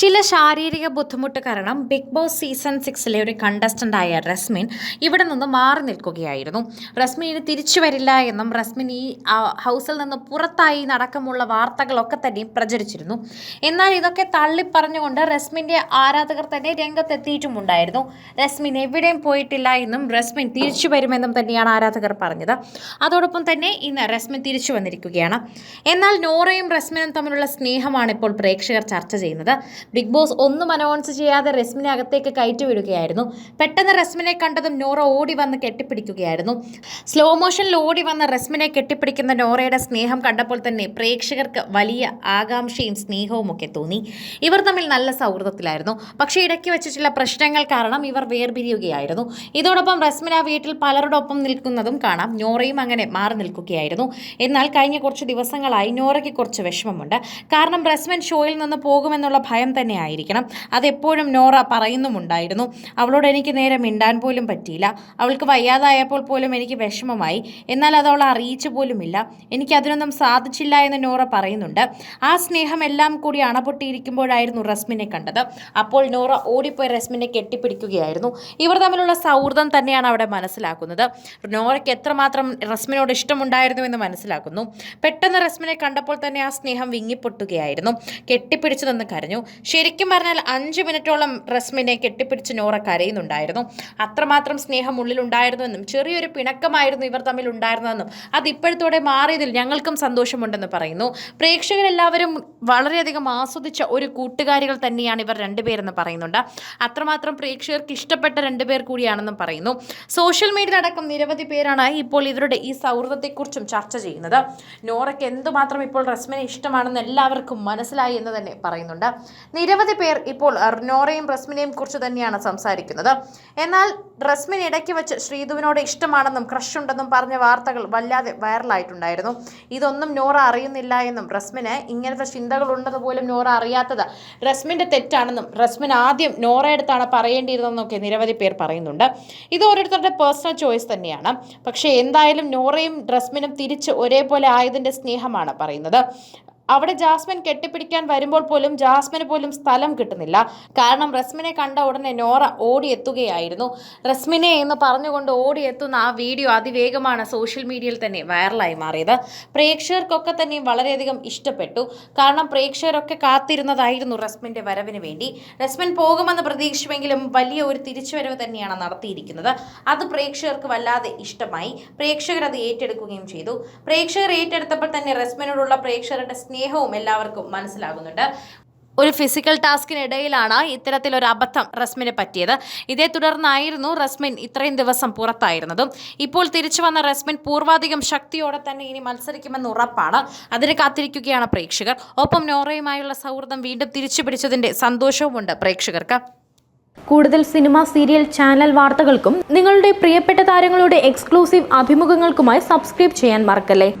ചില ശാരീരിക ബുദ്ധിമുട്ട് കാരണം ബിഗ് ബോസ് സീസൺ സിക്സിലെ ഒരു കണ്ടസ്റ്റന്റായ റസ്മിൻ ഇവിടെ നിന്ന് മാറി നിൽക്കുകയായിരുന്നു. റസ്മിൻ ഇനി തിരിച്ചു വരില്ല എന്നും റസ്മിൻ ഈ ഹൗസിൽ നിന്ന് പുറത്തായി നടക്കമുള്ള വാർത്തകളൊക്കെ തന്നെയും പ്രചരിച്ചിരുന്നു. എന്നാൽ ഇതൊക്കെ തള്ളിപ്പറഞ്ഞുകൊണ്ട് റസ്മിന്റെ ആരാധകർ തന്നെ രംഗത്തെത്തിയിട്ടുമുണ്ടായിരുന്നു. റസ്മിൻ എവിടെയും പോയിട്ടില്ല എന്നും റസ്മിൻ തിരിച്ചു വരുമെന്നും തന്നെയാണ് ആരാധകർ പറഞ്ഞത്. അതോടൊപ്പം തന്നെ ഇന്ന് റസ്മിൻ തിരിച്ചു വന്നിരിക്കുകയാണ്. എന്നാൽ നോറയും റസ്മിനും തമ്മിലുള്ള സ്നേഹമാണ് ഇപ്പോൾ പ്രേക്ഷകർ ചർച്ച ചെയ്യുന്നത്. ബിഗ് ബോസ് ഒന്നും അനൗൺസ് ചെയ്യാതെ റസ്മിനെ അകത്തേക്ക് കയറ്റിവിടുകയായിരുന്നു. പെട്ടെന്ന് റസ്മിനെ കണ്ടതും നോറ ഓടി വന്ന് കെട്ടിപ്പിടിക്കുകയായിരുന്നു. സ്ലോ മോഷനിൽ ഓടി വന്ന റസ്മിനെ കെട്ടിപ്പിടിക്കുന്ന നോറയുടെ സ്നേഹം കണ്ടപ്പോൾ തന്നെ പ്രേക്ഷകർക്ക് വലിയ ആകാംക്ഷയും സ്നേഹവും ഒക്കെ തോന്നി. ഇവർ തമ്മിൽ നല്ല സൗഹൃദത്തിലായിരുന്നു. പക്ഷേ ഇടയ്ക്ക് വെച്ച് ചില പ്രശ്നങ്ങൾ കാരണം ഇവർ വേർപിരിയുകയായിരുന്നു. ഇതോടൊപ്പം റസ്മിന വീട്ടിൽ പലരോടൊപ്പം നിൽക്കുന്നതും കാണാം. നോറയും അങ്ങനെ മാറി നിൽക്കുകയായിരുന്നു. എന്നാൽ കഴിഞ്ഞ കുറച്ച് ദിവസങ്ങളായി നോറയ്ക്ക് കുറച്ച് വിഷമമുണ്ട്. കാരണം റസ്മിൻ ഷോയിൽ നിന്ന് പോകുമെന്നുള്ള ഭയം തന്നെ ആയിരിക്കണം അതെപ്പോഴും നോറ പറയുന്നുമുണ്ടായിരുന്നു. അവളോട് എനിക്ക് നേരെ മിണ്ടാൻ പോലും പറ്റിയില്ല. അവൾക്ക് വയ്യാതായപ്പോൾ പോലും എനിക്ക് വിഷമമായി. എന്നാൽ അത് അവൾ അറിയിച്ചു പോലുമില്ല. എനിക്ക് അതിനൊന്നും സാധിച്ചില്ല എന്ന് നോറ പറയുന്നുണ്ട്. ആ സ്നേഹം എല്ലാം കൂടി അണപൊട്ടിയിരിക്കുമ്പോഴായിരുന്നു റസ്മിനെ കണ്ടത്. അപ്പോൾ നോറ ഓടിപ്പോയി റസ്മിനെ കെട്ടിപ്പിടിക്കുകയായിരുന്നു. ഇവർ തമ്മിലുള്ള സൗഹൃദം തന്നെയാണ് അവിടെ മനസ്സിലാക്കുന്നത്. നോറയ്ക്ക് എത്രമാത്രം റസ്മിനോട് ഇഷ്ടമുണ്ടായിരുന്നു എന്ന് മനസ്സിലാക്കുന്നു. പെട്ടെന്ന് റസ്മിനെ കണ്ടപ്പോൾ തന്നെ ആ സ്നേഹം വിങ്ങിപ്പൊട്ടുകയായിരുന്നു. കെട്ടിപ്പിടിച്ചു നിന്ന് കരഞ്ഞു. ശരിക്കും പറഞ്ഞാൽ അഞ്ച് മിനിറ്റോളം റസ്മിനെ കെട്ടിപ്പിടിച്ച് നോറ കരയുന്നുണ്ടായിരുന്നു. അത്രമാത്രം സ്നേഹം ഉള്ളിൽ ഉള്ളിലുണ്ടായിരുന്നുവെന്നും ചെറിയൊരു പിണക്കമായിരുന്നു ഇവർ തമ്മിൽ ഉണ്ടായിരുന്നതെന്നും അത് ഇപ്പോഴത്തോടെ മാറിയതിൽ ഞങ്ങൾക്കും സന്തോഷമുണ്ടെന്ന് പറയുന്നു. പ്രേക്ഷകരെല്ലാവരും വളരെയധികം ആസ്വദിച്ച ഒരു കൂട്ടുകാരികൾ തന്നെയാണ് ഇവർ രണ്ടുപേരെന്ന് പറയുന്നുണ്ട്. അത്രമാത്രം പ്രേക്ഷകർക്ക് ഇഷ്ടപ്പെട്ട രണ്ടുപേർ കൂടിയാണെന്നും പറയുന്നു. സോഷ്യൽ മീഡിയ അടക്കം നിരവധി പേരാണ് ഇപ്പോൾ ഇവരുടെ ഈ സൗഹൃദത്തെക്കുറിച്ചും ചർച്ച ചെയ്യുന്നത്. നോറയ്ക്ക് എന്തുമാത്രം ഇപ്പോൾ റസ്മിനെ ഇഷ്ടമാണെന്ന് എല്ലാവർക്കും മനസ്സിലായി എന്ന് തന്നെ പറയുന്നുണ്ട്. നിരവധി പേർ ഇപ്പോൾ നോറയും റസ്മിനെയും കുറിച്ച് തന്നെയാണ് സംസാരിക്കുന്നത്. എന്നാൽ റസ്മിൻ ഇടയ്ക്ക് വെച്ച് ശ്രീധുവിനോട് ഇഷ്ടമാണെന്നും ക്രഷ് ഉണ്ടെന്നും പറഞ്ഞ വാർത്തകൾ വല്ലാതെ വൈറലായിട്ടുണ്ടായിരുന്നു. ഇതൊന്നും നോറ അറിയുന്നില്ല എന്നും റസ്മിന് ഇങ്ങനത്തെ ചിന്തകൾ ഉണ്ടെന്ന് പോലും നോറ അറിയാത്തത് റസ്മിന്റെ തെറ്റാണെന്നും റസ്മിൻ ആദ്യം നോറയെടുത്താണ് പറയേണ്ടിയിരുന്നതെന്നൊക്കെ നിരവധി പേർ പറയുന്നുണ്ട്. ഇത് ഓരോരുത്തരുടെ പേഴ്സണൽ ചോയ്സ് തന്നെയാണ്. പക്ഷേ എന്തായാലും നോറയും റസ്മിനും തിരിച്ച് ഒരേപോലെ ആയതിന്റെ സ്നേഹമാണ് പറയുന്നത്. അവിടെ ജാസ്മിൻ കെട്ടിപ്പിടിക്കാൻ വരുമ്പോൾ പോലും ജാസ്മിന് പോലും സ്ഥലം കിട്ടുന്നില്ല. കാരണം റസ്മിനെ കണ്ട ഉടനെ നോറ ഓടിയെത്തുകയായിരുന്നു. റസ്മിനെ എന്ന് പറഞ്ഞുകൊണ്ട് ഓടിയെത്തുന്ന ആ വീഡിയോ അതിവേഗമാണ് സോഷ്യൽ മീഡിയയിൽ തന്നെ വൈറലായി മാറിയത്. പ്രേക്ഷകർക്കൊക്കെ തന്നെ വളരെയധികം ഇഷ്ടപ്പെട്ടു. കാരണം പ്രേക്ഷകരൊക്കെ കാത്തിരുന്നതായിരുന്നു റസ്മിന്റെ വരവിന് വേണ്ടി. റസ്മിൻ പോകുമെന്ന് പ്രതീക്ഷിച്ചുവെങ്കിലും വലിയ ഒരു തിരിച്ചുവരവ് തന്നെയാണ് നടത്തിയിരിക്കുന്നത്. അത് പ്രേക്ഷകർക്ക് വല്ലാതെ ഇഷ്ടമായി. പ്രേക്ഷകർ അത് ഏറ്റെടുക്കുകയും ചെയ്തു. പ്രേക്ഷകർ ഏറ്റെടുത്തപ്പോൾ തന്നെ റസ്മിനോടുള്ള പ്രേക്ഷകരുടെ സ്നേഹവും എല്ലാവർക്കും മനസ്സിലാകുന്നുണ്ട്. ഒരു ഫിസിക്കൽ ടാസ്കിനിടയിലാണ് ഇത്തരത്തിലൊരു അബദ്ധം റസ്മിന് പറ്റിയത്. ഇതേ തുടർന്നായിരുന്നു റസ്മിൻ ഇത്രയും ദിവസം പുറത്തായിരുന്നതും. ഇപ്പോൾ തിരിച്ചു വന്ന റസ്മിൻ പൂർവാധികം ശക്തിയോടെ തന്നെ ഇനി മത്സരിക്കുമെന്ന് ഉറപ്പാണ്. അതിന് കാത്തിരിക്കുകയാണ് പ്രേക്ഷകർ. ഒപ്പം നോറയുമായുള്ള സൗഹൃദം വീണ്ടും തിരിച്ചു പിടിച്ചതിന്റെ സന്തോഷവുമുണ്ട് പ്രേക്ഷകർക്ക്. കൂടുതൽ സിനിമ സീരിയൽ ചാനൽ വാർത്തകൾക്കും നിങ്ങളുടെ പ്രിയപ്പെട്ട താരങ്ങളുടെ എക്സ്ക്ലൂസീവ് അഭിമുഖങ്ങൾക്കുമായി സബ്സ്ക്രൈബ് ചെയ്യാൻ മറക്കല്ലേ?